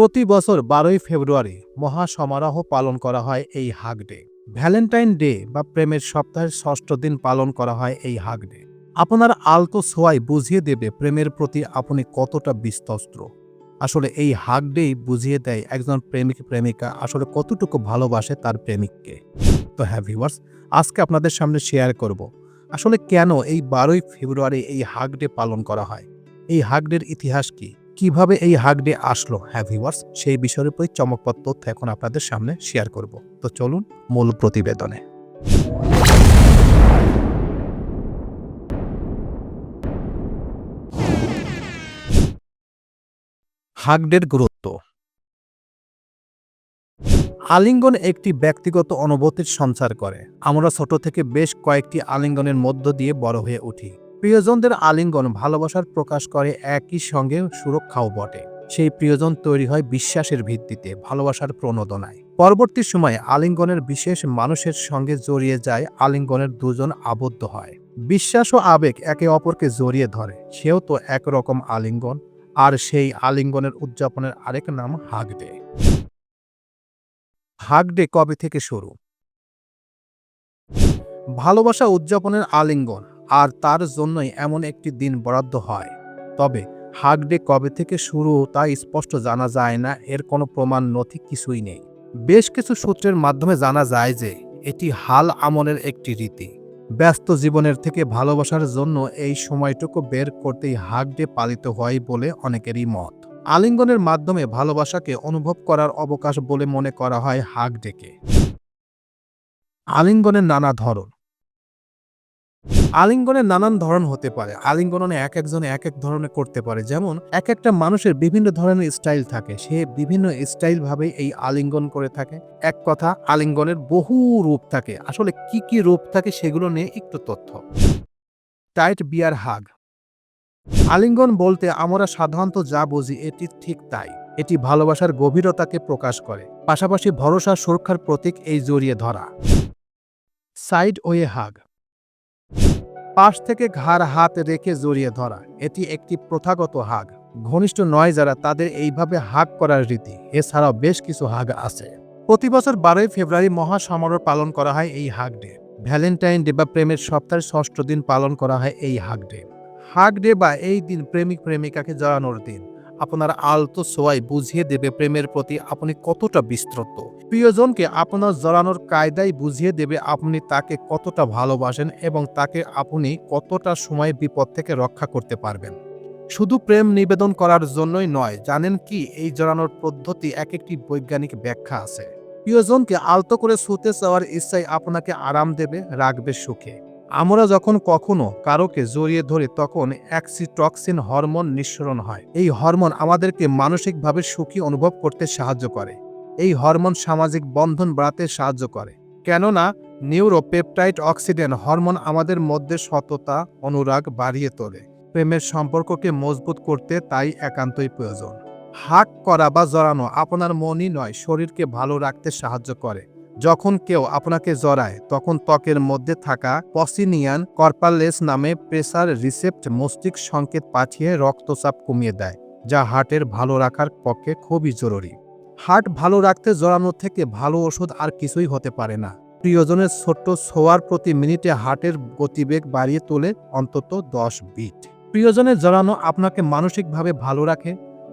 প্রতি বছর বারোই ফেব্রুয়ারি মহা সমারোহ পালন করা হয় এই হাগ ডে ভ্যালেন্টাইন ডে বা প্রেমের সপ্তাহের ষষ্ঠ দিন পালন করা হয় এই হাগ ডে আপনার আলতো ছোঁয়াই বুঝিয়ে দেবে প্রেমের প্রতি আপনি কতটা বিস্তস্ত্র আসলে এই হাগ ডেই বুঝিয়ে দেয় একজন প্রেমিক প্রেমিকা আসলে কতটুকু ভালোবাসে তার প্রেমিককে। তো হ্যাঁ ভিউয়ার্স, আজকে আপনাদের সামনে শেয়ার করব। আসলে কেন এই বারোই ফেব্রুয়ারি এই হাগ ডে পালন করা হয়? এই হাগ ডের ইতিহাস কি? কীভাবে এই হাগ ডে আসলো? হ্যাঁ ভিউয়ার্স সেই বিষয়ের উপরে চমকপ্রদ তথ্য এখন আপনাদের সামনে শেয়ার করব। তো চলুন মূল প্রতিবেদনে। হাগডের গুরুত্ব। আলিঙ্গন একটি ব্যক্তিগত অনুভূতির সঞ্চার করে। আমরা ছোট থেকে বেশ কয়েকটি আলিঙ্গনের মধ্য দিয়ে বড় হয়ে উঠি। প্রিয়জনদের আলিঙ্গন ভালোবাসার প্রকাশ করে একই সঙ্গে সুরক্ষাও বটে। সেই প্রিয়জন তৈরি হয় বিশ্বাসের ভিত্তিতে, ভালোবাসার প্রণোদনায়। পরবর্তী সময়ে আলিঙ্গনের বিশেষ মানুষের সঙ্গে জড়িয়ে যায়, আলিঙ্গনের দুজন আবদ্ধ হয়। বিশ্বাস ও আবেগ একে অপরকে জড়িয়ে ধরে। সেও তো একরকম আলিঙ্গন, আর সেই আলিঙ্গনের উদযাপনের আরেক নাম হাগ ডে হাগ ডে কবে থেকে শুরু? ভালোবাসা উদযাপনের আলিঙ্গন আর তার জন্যই এমন একটি দিন বরাদ্দ হয়। তবে হাগ ডে কবে থেকে শুরু তা স্পষ্ট জানা যায় না, এর কোনো প্রমাণ নথি কিছুই নেই। বেশ কিছু সূত্রের মাধ্যমে জানা যায় যে, এটি হাল আমলের একটি রীতি। ব্যস্ত জীবনের থেকে ভালোবাসার জন্য এই সময়টুকু বের করতেই হাগ ডে পালিত হয় বলে অনেকেরই মত। আলিঙ্গনের মাধ্যমে ভালোবাসাকে অনুভব করার অবকাশ বলে মনে করা হয় হাগ ডেকে আলিঙ্গনের নানা ধরন। আলিঙ্গনের নানান ধরন হতে পারে। আলিঙ্গনে এক একজনে এক এক ধরনের করতে পারে। যেমন, এক একটা মানুষের বিভিন্ন ধরনের স্টাইল থাকে। সে বিভিন্ন স্টাইল ভাবে এই আলিঙ্গন করে থাকে। এক কথা, আলিঙ্গনের বহু রূপ থাকে। আসলে কি কি রূপ থাকে সেগুলো নিয়ে একটু তথ্য। Tight bear hug. আলিঙ্গন বলতে আমরা সাধারণত যা বুঝি, এটি ঠিক তাই। এটি ভালোবাসার গভীরতাকে প্রকাশ করে। পাশাপাশি ভরসা সুরক্ষার প্রতীক এই জড়িয়ে ধরা। সাইড ওয়ে হাগ। পাশ থেকে ঘাড় হাত রেখে জড়িয়ে ধরা। এটি একটি প্রথাগত হাগ। ঘনিষ্ঠ নয় যারা তাদের এইভাবে হাগ করার রীতি। এছাড়াও বেশ কিছু হাগ আছে। প্রতি বছর বারোই ফেব্রুয়ারি মহাসমারোহ পালন করা হয় এই হাগ ডে। ভ্যালেন্টাইন ডে বা প্রেমের সপ্তাহের ষষ্ঠ দিন পালন করা হয় এই হাগ ডে। হাগ ডে বা এই দিন প্রেমিক প্রেমিকাকে জড়ানোর দিন। আপনার আলতো সোয়াই বুঝিয়ে দেবে প্রেমের প্রতি আপনি কতটা বিস্তৃত। প্রিয়জনকে আপনার জড়ানোর কায়দায় বুঝিয়ে দেবে আপনি তাকে কতটা ভালোবাসেন এবং তাকে আপনি কতটা সময় বিপদ থেকে রক্ষা করতে পারবেন। শুধু প্রেম নিবেদন করার জন্যই নয়, জানেন কি? এই জড়ানোর পদ্ধতি এক একটি বৈজ্ঞানিক ব্যাখ্যা আছে। প্রিয়জনকে আলতো করে শুতে চাওয়ার ইচ্ছাই আপনাকে আরাম দেবে, রাখবে সুখে। আমরা যখন কখনো কারোকে জড়িয়ে ধরি, তখন অ্যাক্সিটক্সিন হরমোন নিঃসরণ হয়। এই হরমোন আমাদেরকে মানসিকভাবে সুখী অনুভব করতে সাহায্য করে। এই হরমোন সামাজিক বন্ধন বাড়াতে সাহায্য করে। কেননা নিউরোপেপটাইড অক্সিডেন্ট হরমোন আমাদের মধ্যে সততা, অনুরাগ বাড়িয়ে তোলে। প্রেমের সম্পর্ককে মজবুত করতে তাই একান্তই প্রয়োজন। হাক করা বা জড়ানো আপনার মনই নয়, শরীরকে ভালো রাখতে সাহায্য করে। যখন কেউ আপনাকে জড়ায়, তখন ত্বকের মধ্যে থাকা পসিনিয়ান কর্পালেস নামে প্রেসার রিসেপ্ট মস্তিষ্ক সংকেত পাঠিয়ে রক্তচাপ কমিয়ে দেয়, যা হার্টের ভালো রাখার পক্ষে খুবই জরুরি। হার্ট ভালো রাখতে জড়ানোর থেকে ভালো ওষুধ আর কিছুই হতে পারে না। প্রিয়জনের ছোট্ট ছোয়ার প্রতি মিনিটে হার্টের গতিবেগ বাড়িয়ে তোলে অন্তত দশ বিট। প্রিয়জনের জড়ানো আপনাকে মানসিকভাবে ভালো রাখে,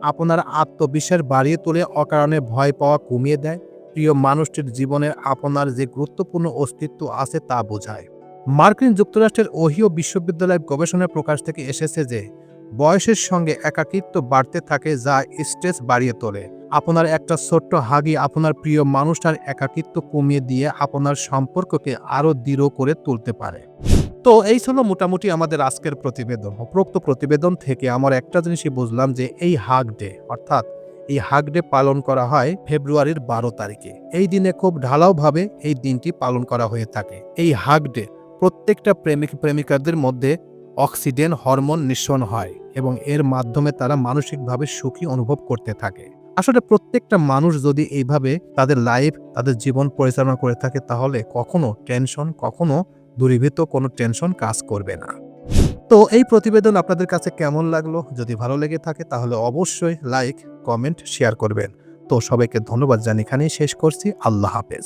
আপনার আত্মবিশ্বাস বাড়িয়ে তোলে অকারণে ভয় পাওয়া কমিয়ে দেয় প্রিয় মানুষটির জীবনের আপনার যে গুরুত্বপূর্ণ অস্তিত্ব আছে তা বোঝায়। মার্কিন যুক্তরাষ্ট্রের ওহিও বিশ্ববিদ্যালয়ের গবেষণার প্রকাশ থেকে এসেছে যে, বয়সের সঙ্গে একাকিত্ব বাড়তে থাকে যা স্ট্রেস বাড়িয়ে তোলে। আপনার একটা ছোট্ট হাগি আপনার প্রিয় মানুষটার একাকিত্ব কমিয়ে দিয়ে আপনার সম্পর্ককে আরও দৃঢ় করে তুলতে পারে। তো এই ছিল মোটামুটি আমাদের আজকের প্রতিবেদন। উপরোক্ত প্রতিবেদন থেকে আমার একটা জিনিসই বুঝলাম যে, এই হাগ ডে অর্থাৎ এই হাগ ডে পালন করা হয় ফেব্রুয়ারির বারো তারিখে। এই দিনে খুব ঢালাওভাবে এই দিনটি পালন করা হয়ে থাকে। এই হাগ ডে প্রত্যেকটা প্রেমিক প্রেমিকাদের মধ্যে অক্সিডেন হরমোন নিঃসরণ হয় এবং এর মাধ্যমে তারা মানসিকভাবে সুখী অনুভব করতে থাকে। আসলে প্রত্যেকটা মানুষ যদি এইভাবে তাদের লাইফ তাদের জীবন পরিচালনা করে থাকে, তাহলে কখনো টেনশন কখনো দূরীভূত, কোনো টেনশন কাজ করবে না। তো এই প্রতিবেদন আপনাদের কাছে কেমন লাগল? যদি ভালো লেগে থাকে, তাহলে অবশ্যই লাইক কমেন্ট শেয়ার করবেন। তো সবাইকে ধন্যবাদ জানি এখানেই শেষ করছি। আল্লাহ হাফেজ।